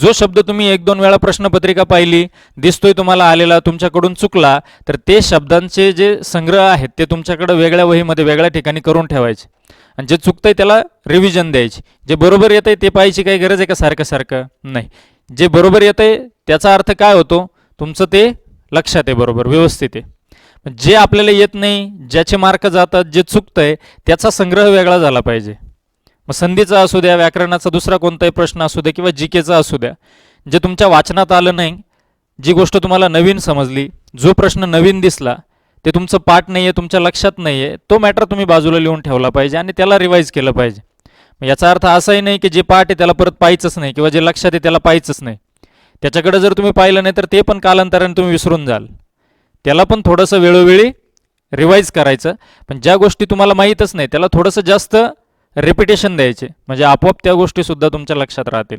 जो शब्द तुम्ही एक दोन वेळा प्रश्नपत्रिका पाहिली दिसतोय तुम्हाला आलेला तुमच्याकडून चुकला तर ते शब्दांचे जे संग्रह आहेत ते तुमच्याकडे वेगळ्या वहीमध्ये वेगळ्या ठिकाणी करून ठेवायचे. आणि जे चुकतंय त्याला रिव्हिजन द्यायची. जे बरोबर येतंय ते पाहायची काही गरज आहे का सारखं सारखं? नाही. जे बरोबर येतंय त्याचा अर्थ काय होतो? तुमचं ते लक्षात आहे बरोबर व्यवस्थित आहे. जे आपल्याला येत नाही ज्याचे मार्क जातात जे चुकतंय त्याचा संग्रह वेगळा झाला पाहिजे. मग संधीचा असू द्या व्याकरणाचा दुसरा कोणताही प्रश्न असू द्या किंवा जी केचा असू द्या जे तुमच्या वाचनात आलं नाही जी गोष्ट तुम्हाला नवीन समजली जो प्रश्न नवीन दिसला ते तुमचं पाठ नाही आहे तुमच्या लक्षात नाही आहे तो मॅटर तुम्ही बाजूला लिहून ठेवला पाहिजे आणि त्याला रिवाईज केलं पाहिजे. मग याचा अर्थ असाही नाही की जे पाठ आहे त्याला परत पाहायचंच नाही किंवा जे लक्षात आहे त्याला पाहायचंच नाही. त्याच्याकडे जर तुम्ही पाहिलं नाही तर ते पण कालांतराने तुम्ही विसरून जाल. त्याला पण थोडंसं वेळोवेळी रिवाईज करायचं. पण ज्या गोष्टी तुम्हाला माहीतच नाही त्याला थोडंसं जास्त रिपिटेशन द्यायचे. म्हणजे आपोआप त्या गोष्टीसुद्धा तुमच्या लक्षात राहतील.